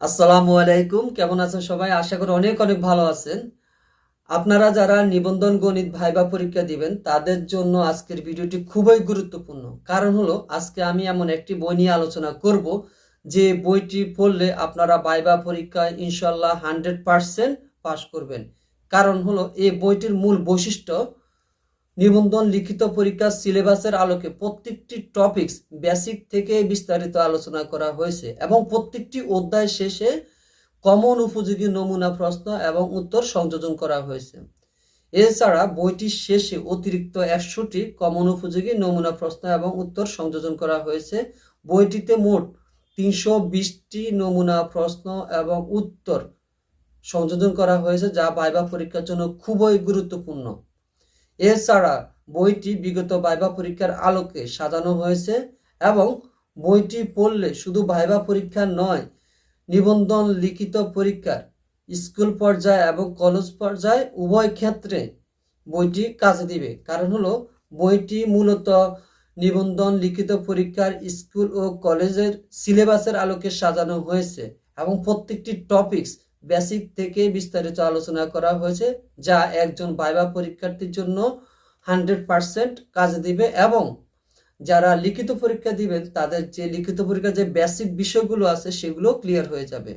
আসসালামু আলাইকুম, কেমন আছেন সবাই? আশা করি অনেক অনেক ভালো আছেন। আপনারা যারা নিবন্ধন গণিত ভাইবা পরীক্ষা দিবেন, তাদের জন্য আজকের ভিডিওটি খুবই গুরুত্বপূর্ণ। কারণ হলো, আজকে আমি এমন একটি বই নিয়ে আলোচনা করব, যে বইটি পড়লে আপনারা ভাইবা পরীক্ষায় ইনশাল্লাহ হান্ড্রেড পারসেন্ট পাশ করবেন। কারণ হলো, এই বইটির মূল বৈশিষ্ট্য নিবন্ধন লিখিত পরীক্ষার সিলেবাসের আলোকে প্রত্যেকটি টপিকস বেসিক থেকে বিস্তারিত আলোচনা করা হয়েছে এবং প্রত্যেকটি অধ্যায় শেষে কমন উপযোগী নমুনা প্রশ্ন এবং উত্তর সংযোজন করা হয়েছে। এছাড়া বইটির শেষে অতিরিক্ত একশোটি কমন উপযোগী নমুনা প্রশ্ন এবং উত্তর সংযোজন করা হয়েছে। বইটিতে মোট তিনশো বিশটি নমুনা প্রশ্ন এবং উত্তর সংযোজন করা হয়েছে, যা বাইবা পরীক্ষার জন্য খুবই গুরুত্বপূর্ণ। এছাড়া বইটি বিগত ভাইবা পরীক্ষার আলোকে সাজানো হয়েছে এবং বইটি পড়লে শুধু ভাইবা পরীক্ষা নয়, নিবন্ধন, লিখিত পরীক্ষার, স্কুল পর্যায়ে এবং কলেজ পর্যায়ে উভয় ক্ষেত্রে বইটি কাজে দিবে। কারণ হলো, বইটি মূলত নিবন্ধন, লিখিত পরীক্ষার, স্কুল ও কলেজের সিলেবাসের আলোকে সাজানো হয়েছে এবং প্রত্যেকটি টপিকস বেসিক থেকে বিস্তারিত আলোচনা করা হয়েছে, যা একজন ভাইবা পরীক্ষার্থীর জন্য হান্ড্রেড পারসেন্ট কাজ দিবে এবং যারা লিখিত পরীক্ষা দিবেন, তাদের যে লিখিত পরীক্ষার যে বেসিক বিষয়গুলো আছে, সেগুলো ক্লিয়ার হয়ে যাবে।